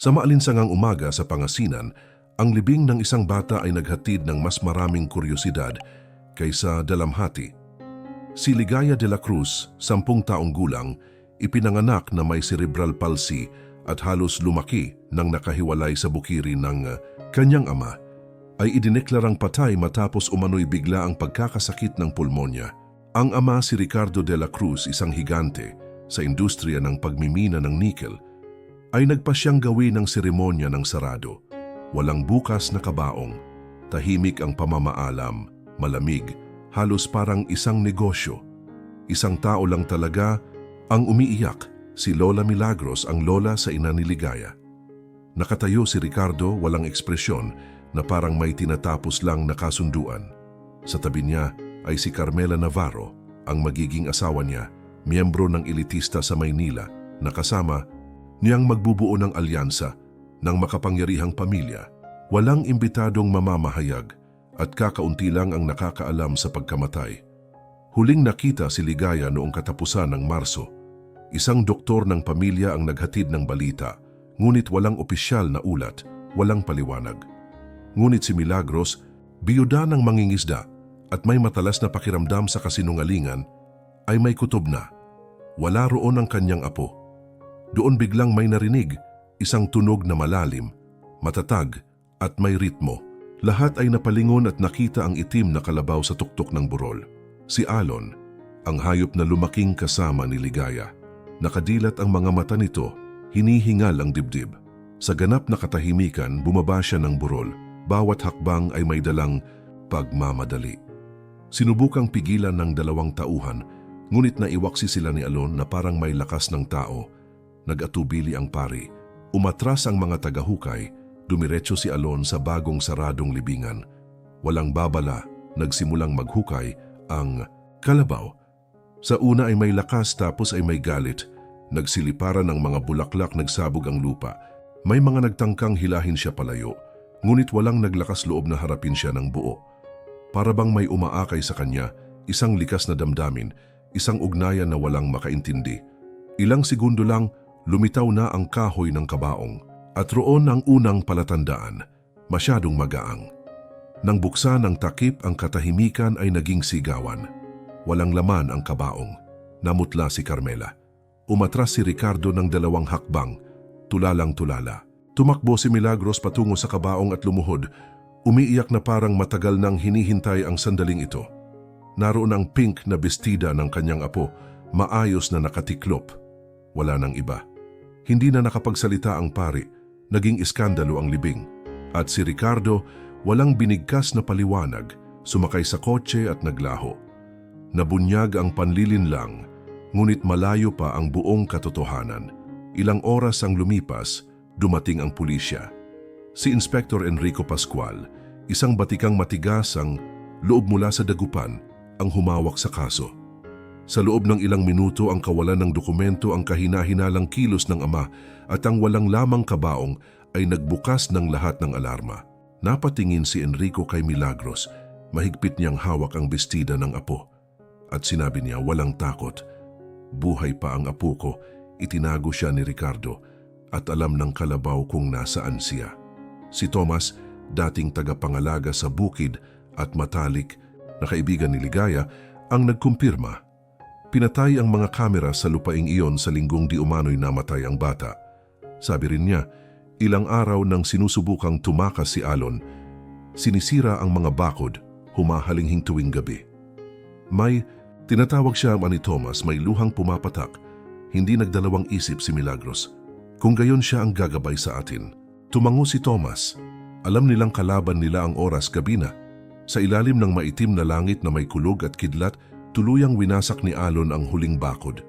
Sa maalinsangang umaga sa Pangasinan, ang libing ng isang bata ay naghatid ng mas maraming kuryosidad kaysa dalamhati. Si Ligaya de la Cruz, sampung taong gulang, ipinanganak na may cerebral palsy at halos lumaki nang nakahiwalay sa bukiri ng uh, kanyang ama, ay idineklarang patay matapos umano'y bigla ang pagkakasakit ng pulmonya. Ang ama si Ricardo de la Cruz, isang higante sa industriya ng pagmimina ng nickel, ay nagpasyang gawin ng seremonya ng sarado. Walang bukas na kabaong, tahimik ang pamamaalam, malamig, halos parang isang negosyo. Isang tao lang talaga ang umiiyak, si Lola Milagros ang lola sa ina ni Ligaya. Nakatayo si Ricardo walang ekspresyon na parang may tinatapos lang na kasunduan. Sa tabi niya ay si Carmela Navarro, ang magiging asawa niya, miyembro ng elitista sa Maynila na kasama niyang magbubuo ng alyansa ng makapangyarihang pamilya. Walang imbitadong mamamahayag at kakaunti lang ang nakakaalam sa pagkamatay. Huling nakita si Ligaya noong katapusan ng Marso. Isang doktor ng pamilya ang naghatid ng balita, ngunit walang opisyal na ulat, walang paliwanag. Ngunit si Milagros, biyuda ng mangingisda at may matalas na pakiramdam sa kasinungalingan, ay may kutob na. Wala roon ang kanyang apo. Doon biglang may narinig, isang tunog na malalim, matatag at may ritmo. Lahat ay napalingon at nakita ang itim na kalabaw sa tuktok ng burol. Si Alon, ang hayop na lumaking kasama ni Ligaya. Nakadilat ang mga mata nito, hinihingal ang dibdib. Sa ganap na katahimikan, bumaba siya ng burol. Bawat hakbang ay may dalang pagmamadali. Sinubukang pigilan ng dalawang tauhan, ngunit naiwaksi sila ni Alon na parang may lakas ng tao. Nag-atubili ang pari. Umatras ang mga tagahukay, dumiretso si Alon sa bagong saradong libingan. Walang babala, nagsimulang maghukay ang kalabaw. Sa una ay may lakas tapos ay may galit. Nagsiliparan ng mga bulaklak nagsabog ang lupa. May mga nagtangkang hilahin siya palayo, ngunit walang naglakas loob na harapin siya ng buo. Para bang may umaakay sa kanya, isang likas na damdamin, isang ugnayan na walang makaintindi. Ilang segundo lang, lumitaw na ang kahoy ng kabaong. At roon ang unang palatandaan, masyadong magaang. Nang buksan ng takip ang katahimikan ay naging sigawan. Walang laman ang kabaong. Namutla si Carmela. Umatras si Ricardo ng dalawang hakbang, tulalang tulala. Tumakbo si Milagros patungo sa kabaong at lumuhod. Umiiyak na parang matagal nang hinihintay ang sandaling ito. Naroon ang pink na bestida ng kanyang apo, maayos na nakatiklop. Wala nang iba. Hindi na nakapagsalita ang pari, naging iskandalo ang libing. At si Ricardo, walang binigkas na paliwanag, sumakay sa kotse at naglaho. Nabunyag ang panlilinlang, ngunit malayo pa ang buong katotohanan. Ilang oras ang lumipas, dumating ang pulisya. Si Inspector Enrico Pascual, isang batikang matigas ang loob mula sa dagupan, ang humawak sa kaso. Sa loob ng ilang minuto ang kawalan ng dokumento ang kahina-hinalang kilos ng ama at ang walang lamang kabaong ay nagbukas ng lahat ng alarma. Napatingin si Enrico kay Milagros, mahigpit niyang hawak ang bestida ng apo. At sinabi niya walang takot. Buhay pa ang apo ko, itinago siya ni Ricardo at alam ng kalabaw kung nasaan siya. Si Thomas, dating tagapangalaga sa bukid at matalik na kaibigan ni Ligaya, ang nagkumpirma Pinatay ang mga kamera sa lupaing iyon sa linggong di umano'y namatay ang bata. Sabi rin niya, ilang araw nang sinusubukang tumakas si Alon, sinisira ang mga bakod, humahalinghing tuwing gabi. May tinatawag siya ni Thomas, may luhang pumapatak, hindi nagdalawang isip si Milagros. Kung gayon siya ang gagabay sa atin. Tumango si Thomas. Alam nilang kalaban nila ang oras gabi na. Sa ilalim ng maitim na langit na may kulog at kidlat, Tuluyang winasak ni Alon ang huling bakod.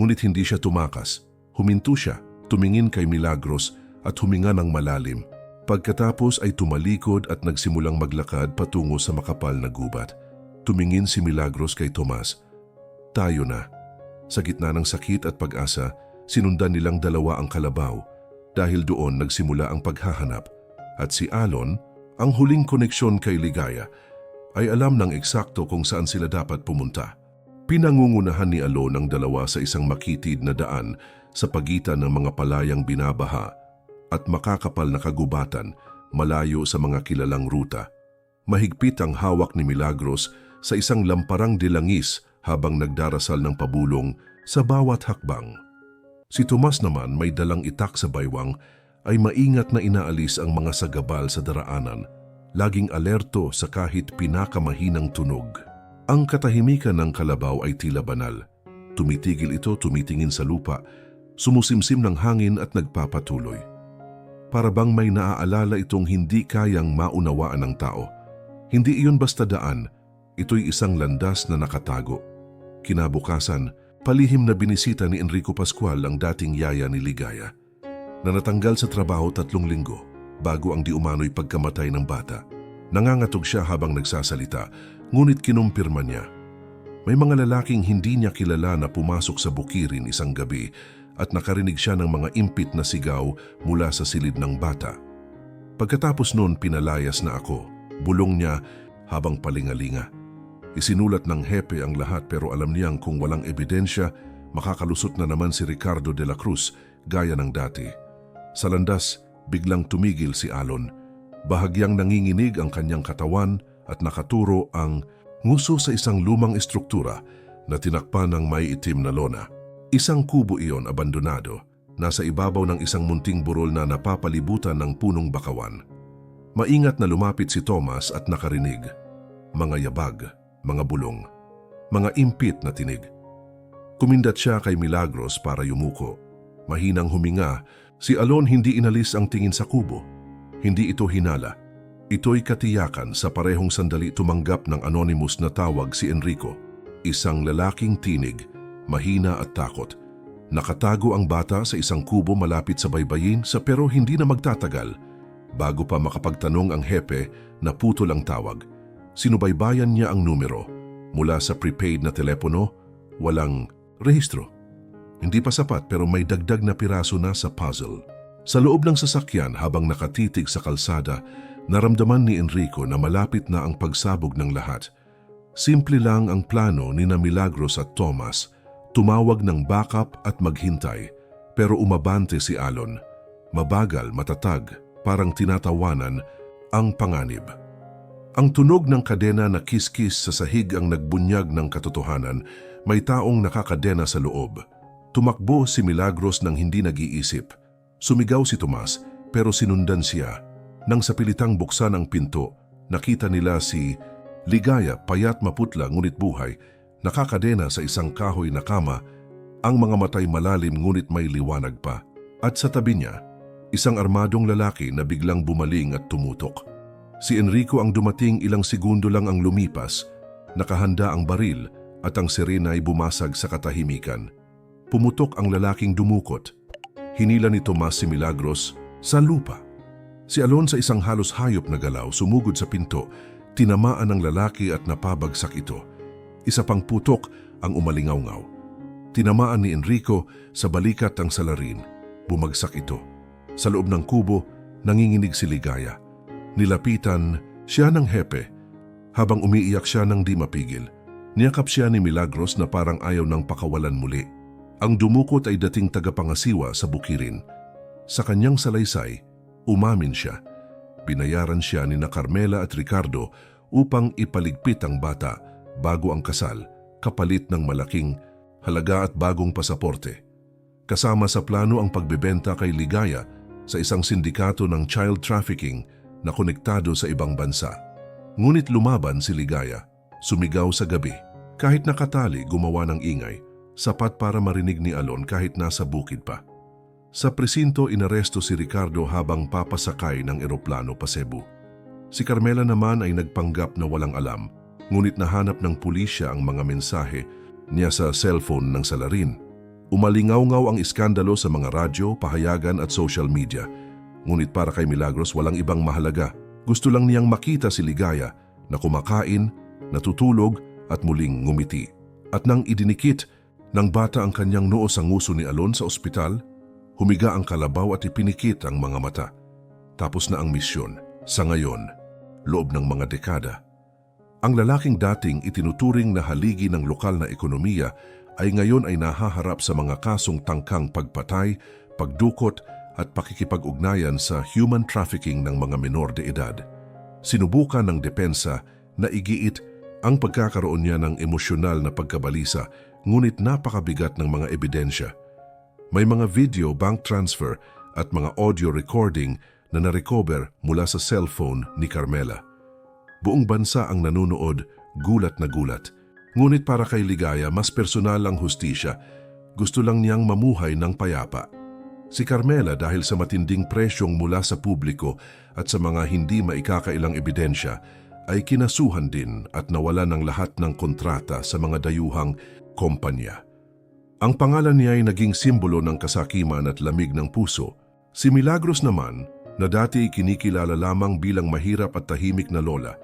Ngunit hindi siya tumakas. Huminto siya, tumingin kay Milagros at huminga ng malalim. Pagkatapos ay tumalikod at nagsimulang maglakad patungo sa makapal na gubat. Tumingin si Milagros kay Tomas. Tayo na. Sa gitna ng sakit at pag-asa, sinundan nilang dalawa ang kalabaw. Dahil doon nagsimula ang paghahanap. At si Alon, ang huling koneksyon kay Ligaya, ay alam ng eksakto kung saan sila dapat pumunta. Pinangungunahan ni Alo ng dalawa sa isang makitid na daan sa pagitan ng mga palayang binabaha. at makakapal na kagubatan malayo sa mga kilalang ruta. Mahigpit ang hawak ni Milagros sa isang lamparang dilangis habang nagdarasal ng pabulong sa bawat hakbang. Si Tomas naman may dalang itak sa baywang ay maingat na inaalis ang mga sagabal sa daraanan, laging alerto sa kahit pinakamahinang tunog. Ang katahimikan ng kalabaw ay tila banal. Tumitigil ito tumitingin sa lupa, sumusimsim ng hangin at nagpapatuloy. Para bang may naaalala itong hindi kayang maunawaan ng tao. Hindi iyon basta daan, ito'y isang landas na nakatago. Kinabukasan, palihim na binisita ni Enrico Pascual ang dating yaya ni Ligaya, na natanggal sa trabaho tatlong linggo bago ang di umano'y pagkamatay ng bata. Nangangatog siya habang nagsasalita, ngunit kinumpirma niya. May mga lalaking hindi niya kilala na pumasok sa bukirin isang gabi at nakarinig siya ng mga impit na sigaw mula sa silid ng bata. Pagkatapos noon pinalayas na ako, bulong niya habang palingalinga. Isinulat ng hepe ang lahat pero alam niyang kung walang ebidensya, makakalusot na naman si Ricardo de la Cruz gaya ng dati. Sa landas, biglang tumigil si Alon. Bahagyang nanginginig ang kanyang katawan at nakaturo ang nguso sa isang lumang estruktura na tinakpan ng may itim na lona. Isang kubo iyon abandonado, nasa ibabaw ng isang munting burol na napapalibutan ng punong bakawan. Maingat na lumapit si Thomas at nakarinig. Mga yabag, mga bulong, mga impit na tinig. Kumindat siya kay Milagros para yumuko. Mahinang huminga, si Alon hindi inalis ang tingin sa kubo. Hindi ito hinala. Ito'y katiyakan sa parehong sandali tumanggap ng anonymous na tawag si Enrico. Isang lalaking tinig, mahina at takot. Nakatago ang bata sa isang kubo malapit sa baybayin sa pero hindi na magtatagal. Bago pa makapagtanong ang hepe na putol ang tawag, sinubaybayan niya ang numero. Mula sa prepaid na telepono, walang rehistro. Hindi pa sapat pero may dagdag na piraso na sa puzzle. Sa loob ng sasakyan habang nakatitig sa kalsada, naramdaman ni Enrico na malapit na ang pagsabog ng lahat. Simple lang ang plano ni na Milagros at Thomas, tumawag ng backup at maghintay, pero umabante si Alon. Mabagal, matatag, parang tinatawanan ang panganib. Ang tunog ng kadena na kiskis sa sahig ang nagbunyag ng katotohanan, may taong nakakadena sa loob. Tumakbo si Milagros nang hindi nag-iisip. Sumigaw si Tomas pero sinundan siya. Nang sa pilitang buksan ang pinto, nakita nila si Ligaya payat maputla ngunit buhay, nakakadena sa isang kahoy na kama, ang mga matay malalim ngunit may liwanag pa. At sa tabi niya, isang armadong lalaki na biglang bumaling at tumutok. Si Enrico ang dumating ilang segundo lang ang lumipas, nakahanda ang baril at ang sirena ay bumasag sa katahimikan. Pumutok ang lalaking dumukot. Hinila ni Tomas si Milagros sa lupa. Si Alon sa isang halos hayop na galaw sumugod sa pinto, tinamaan ng lalaki at napabagsak ito. Isa pang putok ang umalingaw-ngaw. Tinamaan ni Enrico sa balikat ang salarin. Bumagsak ito. Sa loob ng kubo, nanginginig si Ligaya. Nilapitan siya ng hepe. Habang umiiyak siya ng di mapigil, niyakap siya ni Milagros na parang ayaw ng pakawalan muli. Ang dumukot ay dating tagapangasiwa sa bukirin. Sa kanyang salaysay, umamin siya. Binayaran siya ni na Carmela at Ricardo upang ipaligpit ang bata bago ang kasal, kapalit ng malaking halaga at bagong pasaporte. Kasama sa plano ang pagbebenta kay Ligaya sa isang sindikato ng child trafficking na konektado sa ibang bansa. Ngunit lumaban si Ligaya, sumigaw sa gabi. Kahit nakatali, gumawa ng ingay, sapat para marinig ni Alon kahit nasa bukid pa. Sa presinto inaresto si Ricardo habang papasakay ng eroplano pa Cebu. Si Carmela naman ay nagpanggap na walang alam, ngunit nahanap ng pulisya ang mga mensahe niya sa cellphone ng salarin. Umalingaw-ngaw ang iskandalo sa mga radyo, pahayagan at social media. Ngunit para kay Milagros walang ibang mahalaga. Gusto lang niyang makita si Ligaya na kumakain, natutulog at muling ngumiti. At nang idinikit ng bata ang kanyang noo sa nguso ni Alon sa ospital, humiga ang kalabaw at ipinikit ang mga mata. Tapos na ang misyon. Sa ngayon, loob ng mga dekada, ang lalaking dating itinuturing na haligi ng lokal na ekonomiya ay ngayon ay nahaharap sa mga kasong tangkang pagpatay, pagdukot at pakikipag-ugnayan sa human trafficking ng mga menor de edad. Sinubukan ng depensa na igiit ang pagkakaroon niya ng emosyonal na pagkabalisa ngunit napakabigat ng mga ebidensya. May mga video, bank transfer at mga audio recording na narecover mula sa cellphone ni Carmela. Buong bansa ang nanunood, gulat na gulat. Ngunit para kay Ligaya, mas personal ang hustisya. Gusto lang niyang mamuhay ng payapa. Si Carmela dahil sa matinding presyong mula sa publiko at sa mga hindi maikakailang ebidensya, ay kinasuhan din at nawala ng lahat ng kontrata sa mga dayuhang kompanya. Ang pangalan niya ay naging simbolo ng kasakiman at lamig ng puso. Si Milagros naman, na dati kinikilala lamang bilang mahirap at tahimik na lola,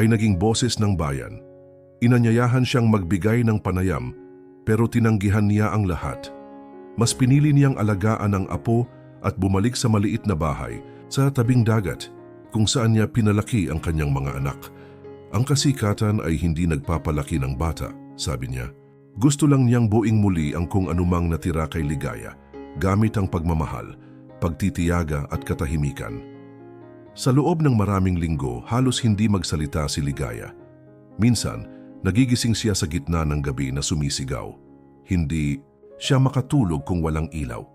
ay naging boses ng bayan. Inanyayahan siyang magbigay ng panayam pero tinanggihan niya ang lahat. Mas pinili niyang alagaan ang apo at bumalik sa maliit na bahay sa tabing dagat kung saan niya pinalaki ang kanyang mga anak. Ang kasikatan ay hindi nagpapalaki ng bata, sabi niya. Gusto lang niyang buing muli ang kung anumang natira kay ligaya, gamit ang pagmamahal, pagtitiyaga at katahimikan. Sa loob ng maraming linggo, halos hindi magsalita si Ligaya. Minsan, nagigising siya sa gitna ng gabi na sumisigaw. Hindi siya makatulog kung walang ilaw.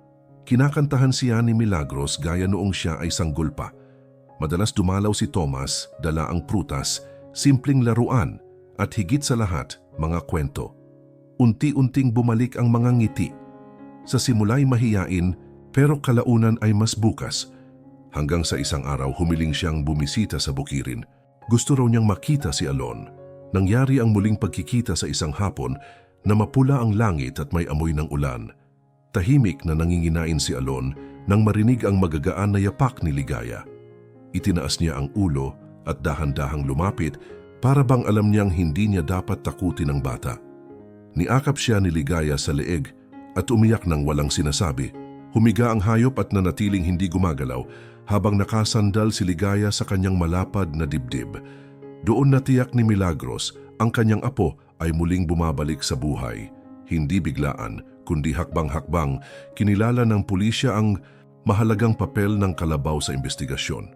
Kinakantahan siya ni Milagros gaya noong siya ay sanggol pa. Madalas dumalaw si Thomas, dala ang prutas, simpleng laruan, at higit sa lahat, mga kwento. Unti-unting bumalik ang mga ngiti. Sa simula'y mahiyain, pero kalaunan ay mas bukas. Hanggang sa isang araw humiling siyang bumisita sa bukirin. Gusto raw niyang makita si Alon. Nangyari ang muling pagkikita sa isang hapon na mapula ang langit at may amoy ng ulan. Tahimik na nanginginain si Alon nang marinig ang magagaan na yapak ni Ligaya. Itinaas niya ang ulo at dahan-dahang lumapit para bang alam niyang hindi niya dapat takutin ang bata. Niakap siya ni Ligaya sa leeg at umiyak ng walang sinasabi. Humiga ang hayop at nanatiling hindi gumagalaw habang nakasandal si Ligaya sa kanyang malapad na dibdib. Doon natiyak ni Milagros ang kanyang apo ay muling bumabalik sa buhay. Hindi biglaan, kundi hakbang-hakbang, kinilala ng pulisya ang mahalagang papel ng kalabaw sa investigasyon.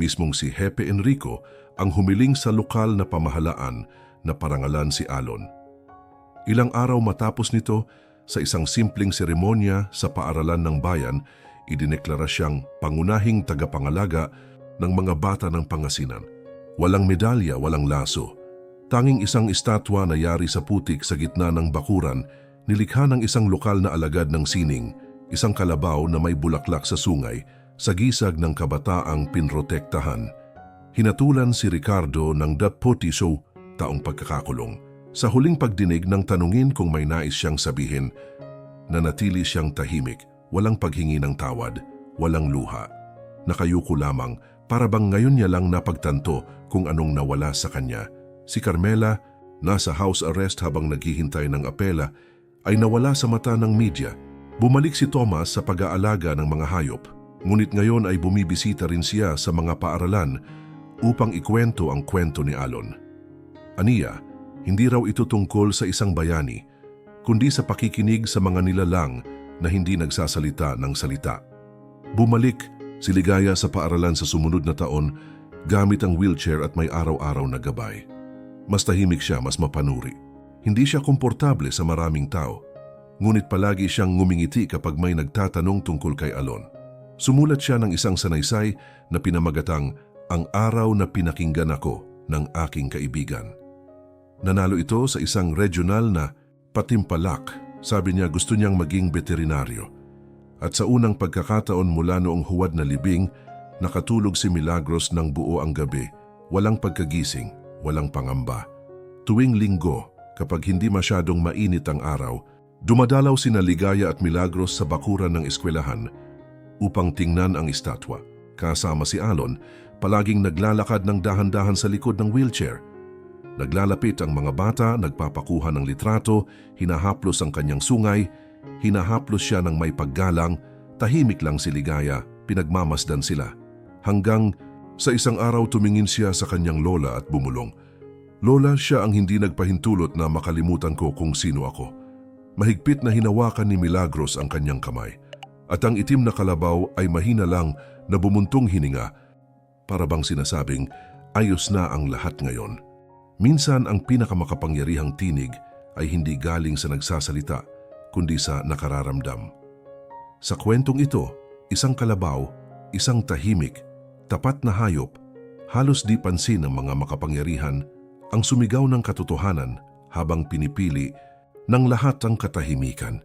Mismong si Hepe Enrico ang humiling sa lokal na pamahalaan na parangalan si Alon. Ilang araw matapos nito, sa isang simpleng seremonya sa paaralan ng bayan, idineklara siyang pangunahing tagapangalaga ng mga bata ng Pangasinan. Walang medalya, walang laso. Tanging isang estatwa na yari sa putik sa gitna ng bakuran, nilikha ng isang lokal na alagad ng sining, isang kalabaw na may bulaklak sa sungay, sa gisag ng kabataang pinrotektahan. Hinatulan si Ricardo ng Deputy Show taong pagkakakulong. Sa huling pagdinig ng tanungin kung may nais siyang sabihin, nanatili siyang tahimik, walang paghingi ng tawad, walang luha. Nakayuko lamang para bang ngayon niya lang napagtanto kung anong nawala sa kanya. Si Carmela, nasa house arrest habang naghihintay ng apela, ay nawala sa mata ng media. Bumalik si Thomas sa pag-aalaga ng mga hayop, ngunit ngayon ay bumibisita rin siya sa mga paaralan upang ikwento ang kwento ni Alon. Aniya, hindi raw ito tungkol sa isang bayani, kundi sa pakikinig sa mga nilalang na hindi nagsasalita ng salita. Bumalik si Ligaya sa paaralan sa sumunod na taon gamit ang wheelchair at may araw-araw na gabay. Mas tahimik siya, mas mapanuri. Hindi siya komportable sa maraming tao, ngunit palagi siyang ngumingiti kapag may nagtatanong tungkol kay Alon. Sumulat siya ng isang sanaysay na pinamagatang Ang Araw na Pinakinggan Ako ng Aking Kaibigan. Nanalo ito sa isang regional na patimpalak. Sabi niya gusto niyang maging veterinaryo. At sa unang pagkakataon mula noong huwad na libing, nakatulog si Milagros ng buo ang gabi. Walang pagkagising, walang pangamba. Tuwing linggo, kapag hindi masyadong mainit ang araw, dumadalaw si Ligaya at Milagros sa bakuran ng eskwelahan upang tingnan ang estatwa. Kasama si Alon, palaging naglalakad ng dahan-dahan sa likod ng wheelchair. Naglalapit ang mga bata, nagpapakuha ng litrato, hinahaplos ang kanyang sungay, hinahaplos siya ng may paggalang, tahimik lang si Ligaya, pinagmamasdan sila. Hanggang sa isang araw tumingin siya sa kanyang lola at bumulong. Lola, siya ang hindi nagpahintulot na makalimutan ko kung sino ako. Mahigpit na hinawakan ni Milagros ang kanyang kamay. At ang itim na kalabaw ay mahina lang na bumuntong hininga para bang sinasabing ayos na ang lahat ngayon. Minsan ang pinakamakapangyarihang tinig ay hindi galing sa nagsasalita kundi sa nakararamdam. Sa kwentong ito, isang kalabaw, isang tahimik, tapat na hayop, halos di pansin ng mga makapangyarihan ang sumigaw ng katotohanan habang pinipili ng lahat ang katahimikan.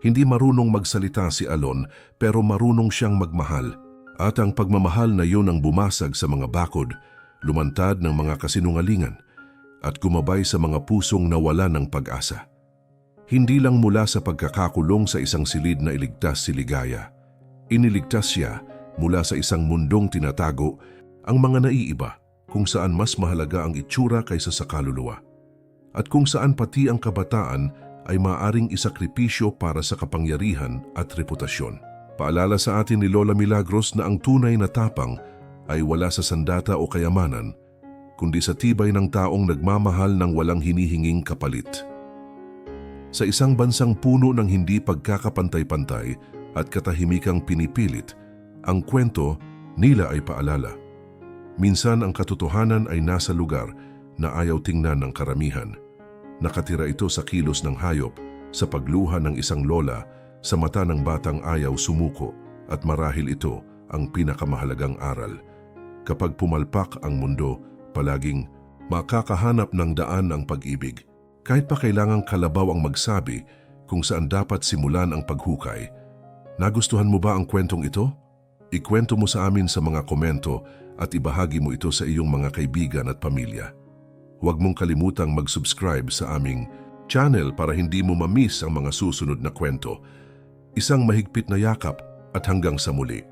Hindi marunong magsalita si Alon pero marunong siyang magmahal at ang pagmamahal na yun ang bumasag sa mga bakod, lumantad ng mga kasinungalingan at gumabay sa mga pusong nawala ng pag-asa. Hindi lang mula sa pagkakakulong sa isang silid na iligtas si Ligaya. Iniligtas siya mula sa isang mundong tinatago ang mga naiiba kung saan mas mahalaga ang itsura kaysa sa kaluluwa. At kung saan pati ang kabataan ay maaring isakripisyo para sa kapangyarihan at reputasyon. Paalala sa atin ni Lola Milagros na ang tunay na tapang ay wala sa sandata o kayamanan, kundi sa tibay ng taong nagmamahal ng walang hinihinging kapalit. Sa isang bansang puno ng hindi pagkakapantay-pantay at katahimikang pinipilit, ang kwento nila ay paalala. Minsan ang katotohanan ay nasa lugar na ayaw tingnan ng karamihan. Nakatira ito sa kilos ng hayop, sa pagluha ng isang lola, sa mata ng batang ayaw sumuko at marahil ito ang pinakamahalagang aral. Kapag pumalpak ang mundo, palaging makakahanap ng daan ang pag-ibig. Kahit pa kailangang kalabaw ang magsabi kung saan dapat simulan ang paghukay. Nagustuhan mo ba ang kwentong ito? Ikwento mo sa amin sa mga komento at ibahagi mo ito sa iyong mga kaibigan at pamilya. Huwag mong kalimutang mag-subscribe sa aming channel para hindi mo mamiss ang mga susunod na kwento. Isang mahigpit na yakap at hanggang sa muli.